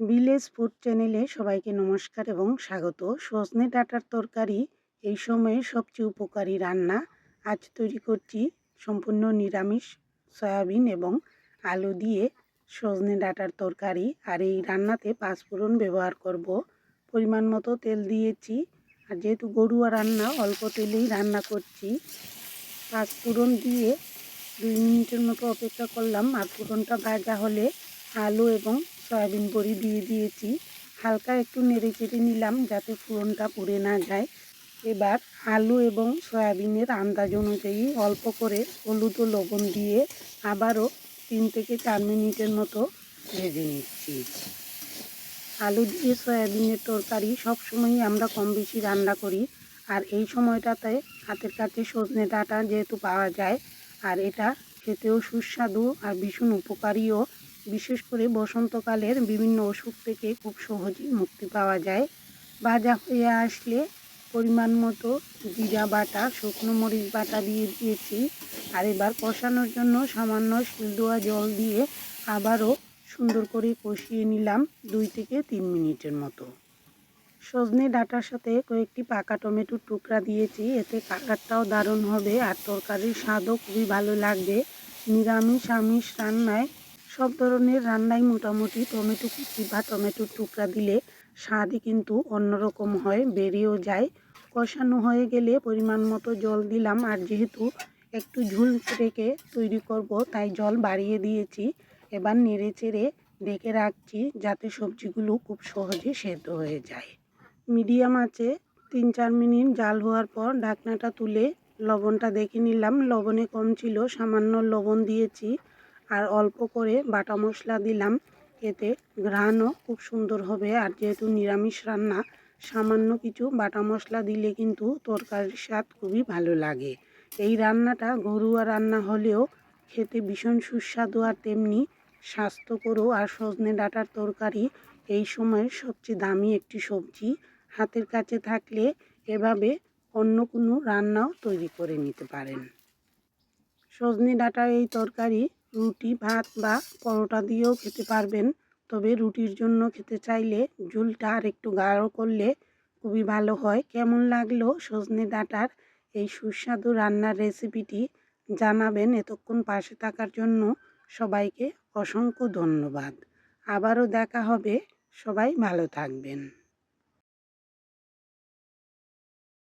Village food চ্যানেলে সবাইকে নমস্কার এবং স্বাগত। সজনে ডাটার তরকারি এই সময়ে সবচেয়ে উপকারী রান্না। আজ তৈরি করছি সম্পূর্ণ নিরামিষ সয়াবিন এবং আলু দিয়ে সজনে ডাটার তরকারি। আর এই রান্নাতে পাঁচফোড়ন ব্যবহার করব। পরিমাণ মতো তেল দিয়েছি। আর যেহেতু গরুয়া রান্না, অল্প তেলেই রান্না করছি। পাঁচফোড়ন দিয়ে দুই মিনিটের মতো অপেক্ষা করলাম। আর ফোড়নটা ভাজা হলে আলু এবং সয়াবিন বড়ি দিয়ে দিয়েছি। হালকা একটু নেড়ে চেড়ে নিলাম যাতে ফোড়নটা পুড়ে না যায়। এবার আলু এবং সয়াবিনের আন্দাজ অনুযায়ী অল্প করে হলুদ ও লবণ দিয়ে আবারও তিন থেকে চার মিনিটের মতো ভেজে নিচ্ছি। আলু দিয়ে সয়াবিনের তরকারি সবসময়ই আমরা কম বেশি রান্না করি। আর এই সময়টাতে হাতের কাছে সজনে ডাঁটা যেহেতু পাওয়া যায়, আর এটা খেতেও সুস্বাদু আর ভীষণ উপকারীও। বিশেষ করে বসন্তকালের বিভিন্ন অসুখ থেকে খুব সহজেই মুক্তি পাওয়া যায়। ভাজা হয়ে আসলে পরিমাণ মতো জিরা বাটা, শুকনো মরিচ বাটা দিয়ে দিয়েছি। আর এবার কষানোর জন্য সামান্য শিলদোয়া জল দিয়ে আবারও সুন্দর করে কষিয়ে নিলাম দুই থেকে তিন মিনিটের মতো। সজনে ডাঁটার সাথে কয়েকটি পাকা টমেটোর টুকরা দিয়েছি, এতে কালারটাও দারুণ হবে আর তরকারির স্বাদও খুবই ভালো লাগবে। নিরামিষ আমিষ রান্নায় সব ধরনের রান্নায় মোটামুটি টমেটো কুচি বা টমেটোর টুকরা দিলে স্বাদই কিন্তু অন্যরকম হয় বেরিয়েও যায়। কষানো হয়ে গেলে পরিমাণ মতো জল দিলাম আর যেহেতু একটু ঝুল রেখে তৈরি করব, তাই জল বাড়িয়ে দিয়েছি। এবার নেড়ে চেড়ে ডেকে রাখছি যাতে সবজিগুলো খুব সহজে সেদ্ধ হয়ে যায়। মিডিয়াম আছে তিন চার মিনিট জাল হওয়ার পর ঢাকনাটা তুলে লবণটা দেখে নিলাম। লবণে কম ছিল, সামান্য লবণ দিয়েছি। আর অল্প করে বাটা মশলা দিলাম। এতে ঘ্রাণও খুব সুন্দর হবে। আর যেহেতু নিরামিষ রান্না, সামান্য কিছু বাটা মশলা দিলে কিন্তু তরকারির স্বাদ খুবই ভালো লাগে। এই রান্নাটা ঘরোয়া রান্না হলেও খেতে ভীষণ সুস্বাদু আর তেমনি স্বাস্থ্যকরও। আর সজনে ডাঁটার তরকারি এই সময়ের সবচেয়ে দামি একটি সবজি। হাতের কাছে থাকলে এভাবে অন্য কোনো রান্নাও তৈরি করে নিতে পারেন। সজনে ডাঁটার এই তরকারি রুটি, ভাত বা পরোটা দিয়েও খেতে পারবেন। তবে রুটির জন্য খেতে চাইলে ঝুলটা আর একটু গাঢ় করলে খুবই ভালো হয়। কেমন লাগল সজনে ডাঁটার এই সুস্বাদু রান্নার রেসিপিটি জানাবেন এতক্ষণ পাশে থাকার জন্য সবাইকে অসংখ্য ধন্যবাদ। আবারও দেখা হবে। সবাই ভালো থাকবেন।